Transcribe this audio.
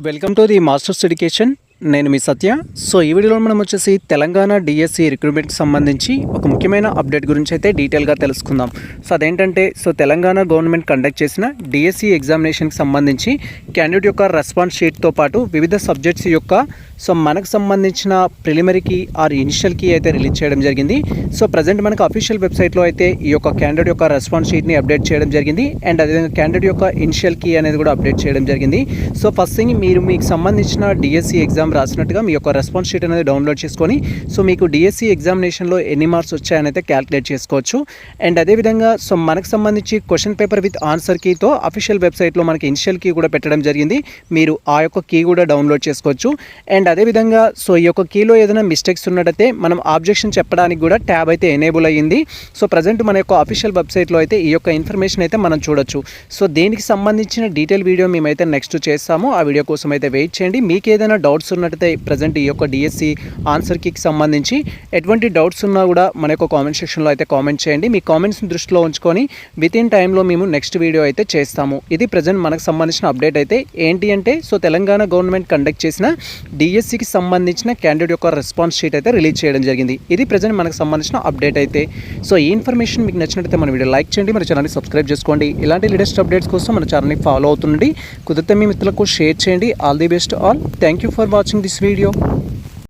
Welcome to the Master's Education. నేను మీ సత్య. So ఈ వీడియోలో మనం వచ్చేసి తెలంగాణ డిఎస్సి రిక్రూట్మెంట్కి సంబంధించి ఒక ముఖ్యమైన అప్డేట్ గురించి అయితే డీటెయిల్గా తెలుసుకుందాం. సో అదేంటంటే సో తెలంగాణ గవర్నమెంట్ కండక్ట్ చేసిన డిఎస్సి ఎగ్జామినేషన్కి సంబంధించి క్యాండిడేట్ యొక్క రెస్పాన్స్ షీట్తో పాటు వివిధ సబ్జెక్ట్స్ యొక్క సో మనకు సంబంధించిన ప్రిలిమరీకి ఆర్ ఇనిషియల్కి అయితే రిలీజ్ చేయడం జరిగింది. సో ప్రజెంట్ మనకు అఫీషియల్ వెబ్సైట్లో అయితే ఈ యొక్క క్యాండిడేట్ యొక్క రెస్పాన్స్ షీట్ని అప్డేట్ చేయడం జరిగింది. అండ్ అదేవిధంగా క్యాండిడేట్ యొక్క ఇనిషియల్ కీ అనేది కూడా అప్డేట్ చేయడం జరిగింది. సో ఫస్ట్ థింగ్ మీరు మీకు సంబంధించిన డిఎస్సి ఎగ్జామ్ రాసినట్టుగా మీ యొక్క రెస్పాన్స్ షీట్ అనేది డౌన్లోడ్ చేసుకొని సో మీకు డిఎస్సి ఎగ్జామినేషన్లో ఎన్ని మార్క్స్ వచ్చాయని అయితే క్యాలిక్యులేట్ చేసుకోవచ్చు. అండ్ అదేవిధంగా సో మనకు సంబంధించి క్వశ్చన్ పేపర్ విత్ ఆన్సర్ కీతో అఫీషియల్ వెబ్సైట్లో మనకి ఇనిషియల్ కీ కూడా పెట్టడం జరిగింది. మీరు ఆ యొక్క కీ కూడా డౌన్లోడ్ చేసుకోవచ్చు. అండ్ అదేవిధంగా సో ఈ యొక్క కీలో ఏదైనా మిస్టేక్స్ ఉన్నట్టయితే మనం ఆబ్జెక్షన్ చెప్పడానికి కూడా ట్యాబ్ అయితే ఎనేబుల్ అయ్యింది. సో ప్రజెంట్ మన యొక్క అఫీషియల్ వెబ్సైట్లో అయితే ఈ యొక్క ఇన్ఫర్మేషన్ అయితే మనం చూడొచ్చు. సో దీనికి సంబంధించిన డీటెయిల్ వీడియో మేమైతే నెక్స్ట్ చేస్తాము. ఆ వీడియో కోసం అయితే వెయిట్ చేయండి. మీకు ఏదైనా డౌట్స్ చూస్తున్నట్టయితే ప్రజెంట్ ఈ యొక్క డిఎస్సి ఆన్సర్ కీకి సంబంధించి ఎటువంటి డౌట్స్ ఉన్నా కూడా మన యొక్క కామెంట్ సెక్షన్లో అయితే కామెంట్ చేయండి. మీ కామెంట్స్ని దృష్టిలో ఉంచుకొని విత్ ఇన్ టైంలో మేము నెక్స్ట్ వీడియో అయితే చేస్తాము. ఇది ప్రజెంట్ మనకు సంబంధించిన అప్డేట్ అయితే ఏంటి అంటే సో తెలంగాణ గవర్నమెంట్ కండక్ట్ చేసిన డిఎస్సికి సంబంధించిన క్యాండిడేట్ యొక్క రెస్పాన్స్ షీట్ అయితే రిలీజ్ చేయడం జరిగింది. ఇది ప్రజెంట్ మనకు సంబంధించిన అప్డేట్ అయితే. సో ఈ ఇన్ఫర్మేషన్ మీకు నచ్చినట్లయితే మన వీడియో లైక్ చేయండి మన ఛానల్ని సబ్స్క్రైబ్ చేసుకోండి. ఇలాంటి లేటెస్ట్ అప్డేట్స్ కోసం మన ఛానల్ని ఫాలో అవుతుండండి. కుదిరితే మీ మిత్రులకు షేర్ చేయండి. All the best all thank you for watching this video